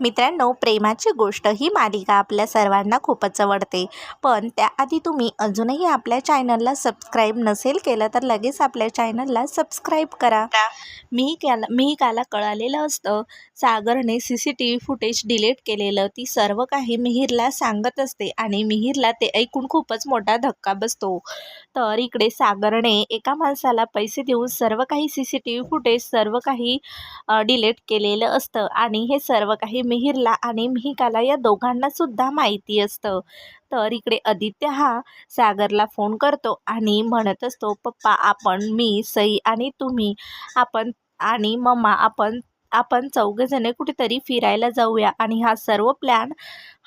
मित्रांनो प्रेमाची गोष्ट ही मालिका आपल्या सर्वांना खूपच आवडते. पण त्याआधी तुम्ही अजूनही आपल्या चॅनलला सबस्क्राईब नसेल केलं तर लगेच आपल्या चॅनलला सबस्क्राईब करा. मी त्याला मी काला कळालेलं असतं सागरने C C T V footage delete केलेलं ती सर्व काही मिहीरला सांगत असते आणि मिहीरला ते ऐकून खूपच मोठा धक्का बसतो. तर इकडे सागरने एका माणसाला पैसे देऊन सर्व काही C C T V footage सर्व काही डिलीट केलेलं असतं आणि हे सर्व काही मिहिरला आणि मिहिकाला या दोघांना सुद्धा माहिती असतं. तर इकडे आदित्य हा सागरला फोन करतो आणि म्हणत असतो पप्पा आपण मी सई आणि तुम्ही आपण आणि मम्मा आपण आपण चौघेजणे कुठेतरी फिरायला जाऊया आणि हा सर्व प्लॅन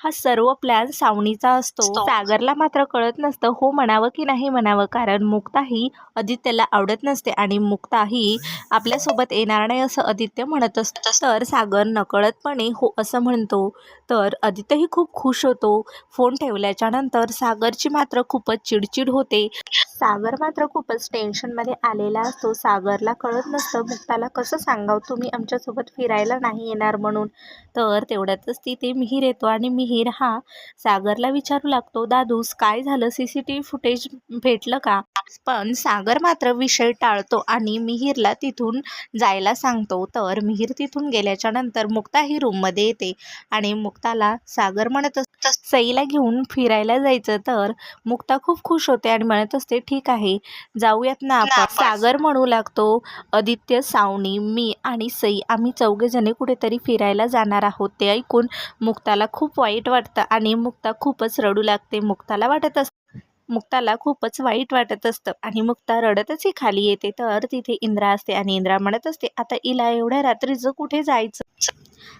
हा सर्व प्लॅन सावनीचा असतो. सागरला मात्र कळत नसतं हो म्हणावं की नाही म्हणावं. कारण मुक्ता ही आदित्यला आवडत नसते आणि मुक्ता ही आपल्यासोबत येणार नाही असं आदित्य म्हणत असतं. तर सागर नकळतपणे हो असं म्हणतो. तर आदित्यही खूप खुश होतो. फोन ठेवल्याच्या नंतर सागरची मात्र खूपच चिडचिड होते. सागर मात्र खूपच टेन्शनमध्ये आलेला असतो. सागरला कळत नसतं मुक्ताला कसं सांगावं? तुम्ही आमच्यासोबत फिरायला नाही येणार म्हणून. तर तेवढ्यातच तिथे मिहीर येतो आणि मिहीर हा सागरला विचारू लागतो दादूस काय झालं? C C T V footage भेटलं का? पण सागर मात्र विषय टाळतो आणि मिहीरला तिथून जायला सांगतो. तर मिहीर तिथून गेल्याच्यानंतर मुक्ता ही रूममध्ये येते आणि मुक्ताला सागर म्हणत असतं सईला घेऊन फिरायला जायचं तर? मुक्ता खूप खुश होते आणि म्हणत असते ठीक आहे जाऊयात ना आपण. सागर म्हणू लागतो आदित्य सावनी मी आणि सई आम्ही चौघेजणे कुठेतरी फिरायला जाणार आहोत. ते ऐकून मुक्ताला खूप वाईट वाटतं आणि मुक्ता खूपच रडू लागते. मुक्ताला वाटत असतं मुक्ताला खूपच वाईट वाटत असतं आणि मुक्ता रडतच ही खाली येते. तर तिथे इंद्रा असते आणि इंद्रा म्हणत असते आता इला एवढ्या रात्रीचं कुठे जायचं?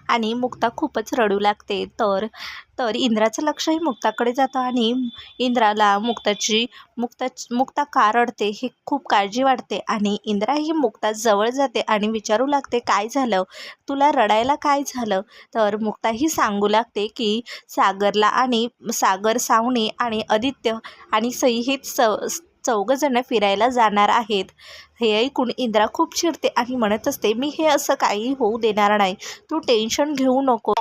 आणि मुक्ता खूपच रडू लागते. तर तर इंद्राचं लक्षही मुक्ताकडे जातं आणि इंद्राला मुक्ताची मुक्ता मुक्ता का रडते हे खूप काळजी वाटते आणि इंद्रा ही मुक्ता जवळ जाते आणि विचारू लागते काय झालं? तुला रडायला काय झालं? तर मुक्ता ही सांगू लागते की सागरला आणि सागर सावणी आणि आदित्य आणि सई हे स चौघंजणं फिरायला जाणार आहेत. हे ऐकून इंद्रा खूप चिडते आणि म्हणत असते मी हे असं काही होऊ देणार नाही. तू टेन्शन घेऊ नको.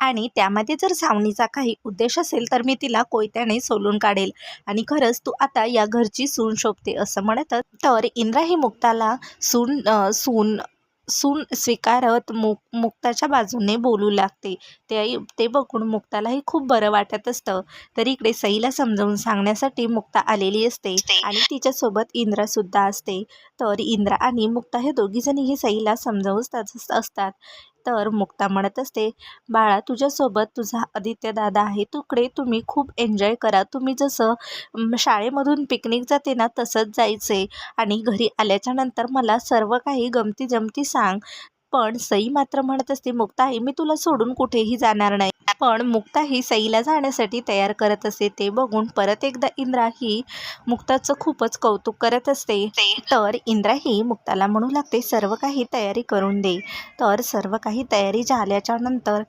आणि त्यामध्ये जर सावणीचा काही उद्देश असेल तर मी तिला कोयत्याने सोलून काढेल. आणि खरंच तू आता या घरची सून शोभते असं म्हणत तर इंद्रा ही मुक्ताला सून सून सून स्वीकारत मुक मुक्ताच्या बाजूने बोलू लागते. ते ते बघून मुक्तालाही खूप बरं वाटत असतं. तर इकडे सईला समजावून सांगण्यासाठी मुक्ता आलेली असते आणि तिच्यासोबत इंद्रासुद्धा असते. तर इंद्रा आणि मुक्ता हे दोघीजणीही सईला समजावून असतात. तर मुक्ता म्हणत असते बाळा तुझ्यासोबत तुझा आदित्य दादा आहे तुकडे तुम्ही खूप एन्जॉय करा. तुम्ही जसं शाळेमधून पिकनिक जाते ना तसंच जायचे. आणि घरी आल्याच्यानंतर मला सर्व काही गमती जमती सांग. पण सई मात्र म्हणत असते मुक्ता आहे मी तुला सोडून कुठेही जाणार नाही. पण मुक्ता ही सईला जाण्यासाठी तयार करत असते ते बघून परत एकदा इंद्रा ही मुक्ताचं खूपच कौतुक करत असते. तर इंद्रा ही मुक्ताला म्हणू लागते सर्व काही तयारी करून दे. तर सर्व काही तयारी झाल्याच्यानंतर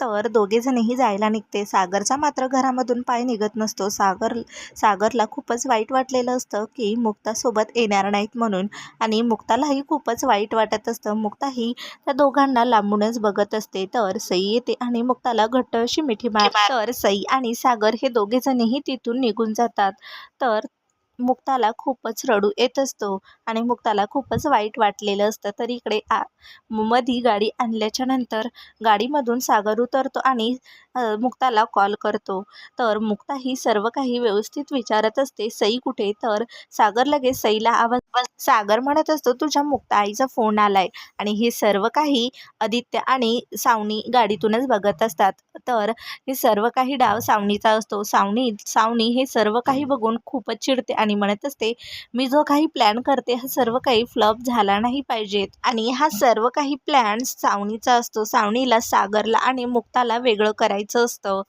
तर दोघेजणही जायला निघते. सागरचा मात्र घरामधून पाय निघत नसतो. सागर सागरला खूपच वाईट वाटलेलं असतं की मुक्तासोबत येणार नाहीत म्हणून आणि मुक्तालाही खूपच वाईट वाटत असतं. मुक्ताही त्या दोघांना लांबूनच बघत असते. तर सई येते आणि मुक्ताला घट्ट अशी मिठी मार तर सई आणि सागर हे दोघेजणही तिथून निघून जातात. तर मुक्ताला खूपच रडू येत असतो आणि मुक्ताला खूपच वाईट वाटलेलं असतं. तर इकडे आ मधी गाडी आणल्याच्या नंतर गाडीमधून सागर उतरतो आणि मुक्ताला कॉल करतो. तर मुक्ता ही सर्व काही व्यवस्थित विचारत असते. सई कुठे? तर सागर लगेच सईला आवाज सागर म्हणत असतो तुझ्या मुक्ता आईचा फोन आलाय. आणि हे सर्व काही आदित्य आणि सावनी गाडीतूनच बघत असतात. तर हे सर्व काही डाव सावनीचा असतो. सावनी सावनी हे सर्व काही बघून खूपच चिडते आणि म्हणत असते मी जो काही प्लॅन करते हा सर्व काही फ्लॉप झाला नाही पाहिजेत. आणि हा सर्व काही प्लॅन सावणीचा असतो. सावणीला सागरला आणि मुक्ताला वेगळं करायचं असतं.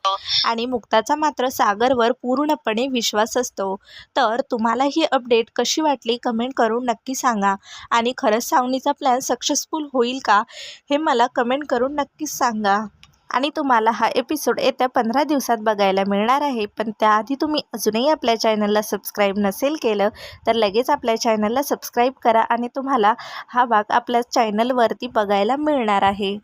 आणि मुक्ताचा मात्र सागरवर पूर्णपणे विश्वास असतो. तर तुम्हाला ही अपडेट कशी वाटली कमेंट करून नक्की सांगा. आणि खरंच सावणीचा प्लॅन सक्सेसफुल होईल का हे मला कमेंट करून नक्कीच सांगा. आणि तुम्हाला हा एपिसोड येत्या पंधरा दिवसात बघायला मिळणार आहे. पण त्याआधी तुम्ही अजूनही आपल्या चॅनलला सबस्क्राईब नसेल केलं तर लगेच आपल्या चॅनलला सबस्क्राईब करा आणि तुम्हाला हा भाग आपल्या चॅनलवरती बघायला मिळणार आहे.